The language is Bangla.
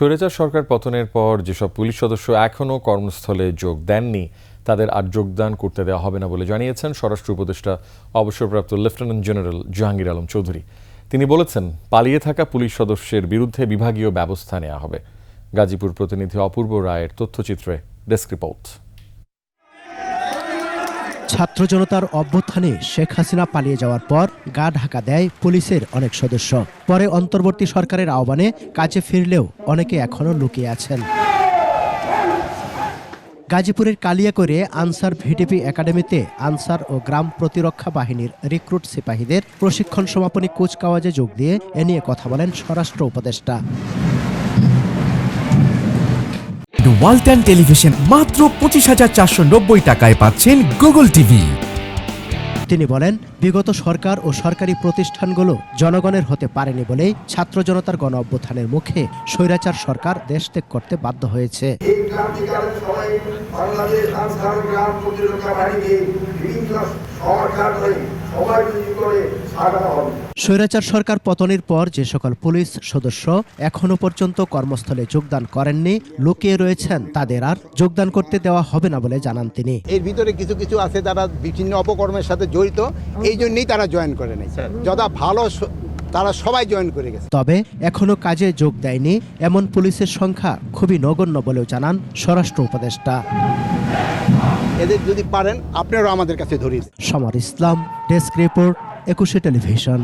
স্বৈরাচার সরকার পতনের পর যেসব পুলিশ সদস্য এখনও কর্মস্থলে যোগ দেননি, তাদের আর যোগদান করতে দেওয়া হবে না বলে জানিয়েছেন স্বরাষ্ট্র উপদেষ্টা, অবসরপ্রাপ্ত লেফটেন্যান্ট জেনারেল জাহাঙ্গীর আলম চৌধুরী। তিনি বলেছেন, পালিয়ে থাকা পুলিশ সদস্যের বিরুদ্ধে বিভাগীয় ব্যবস্থা নেওয়া হবে। গাজীপুর প্রতিনিধি অপূর্ব রায়ের তথ্যচিত্রে ডেস্ক রিপোর্ট। ছাত্র জনতার অভ্যুত্থানে শেখ হাসিনা পালিয়ে যাওয়ার পর গা ঢাকা দেয় পুলিশের অনেক সদস্য। পরে অন্তর্বর্তী সরকারের আহ্বানে কাজে ফিরলেও অনেকে এখনও লুকিয়ে আছেন। গাজীপুরের কালিয়াকৈরে আনসার ভিডিপি একাডেমিতে আনসার ও গ্রাম প্রতিরক্ষা বাহিনীর রিক্রুট সিপাহীদের প্রশিক্ষণ সমাপনী কুচকাওয়াজে যোগ দিয়ে এ নিয়ে কথা বলেন স্বরাষ্ট্র উপদেষ্টা। ওয়ালটন টেলিভিশন মাত্র পঁচিশ হাজার চারশো নব্বই টাকায় পাচ্ছেন গুগল টিভি। তিনি বলেন বিগত সরকার ও সরকারি প্রতিষ্ঠানগুলো জনগণের হতে পারেনি বলেই ছাত্র জনতার গণ অভ্যুত্থানের মুখে স্বৈরাচার সরকার দেশ ত্যাগ করতে বাধ্য হয়েছে। এই ক্রান্তিকালের সময় বাংলাদেশ আনসার গ্রাম প্রতিরক্ষা বাহিনী বিভিন্ন সরকার স্বৈরাচার সরকার পতনের পর যে সকল পুলিশ সদস্য এখনও পর্যন্ত কর্মস্থলে যোগদান করেননি লুকিয়ে রয়েছেন তাদের আর যোগদান করতে দেওয়া হবে না বলে জানান তিনি। এর ভিতরে কিছু কিছু আছে তারা বিভিন্ন অপকর্মের সাথে জড়িত এই জন্যই তারা জয়েন করে নেই। যথা ভালো তারা সবাই জয়েন করে গেছে। তবে এখনও কাজে যোগ দেয়নি এমন পুলিশের সংখ্যা খুবই নগণ্য বলেও জানান স্বরাষ্ট্র উপদেষ্টা। এদের যদি পারেন আপনারাও আমাদের কাছে ধরিয়ে। Samar Islam desk report Ekushey television.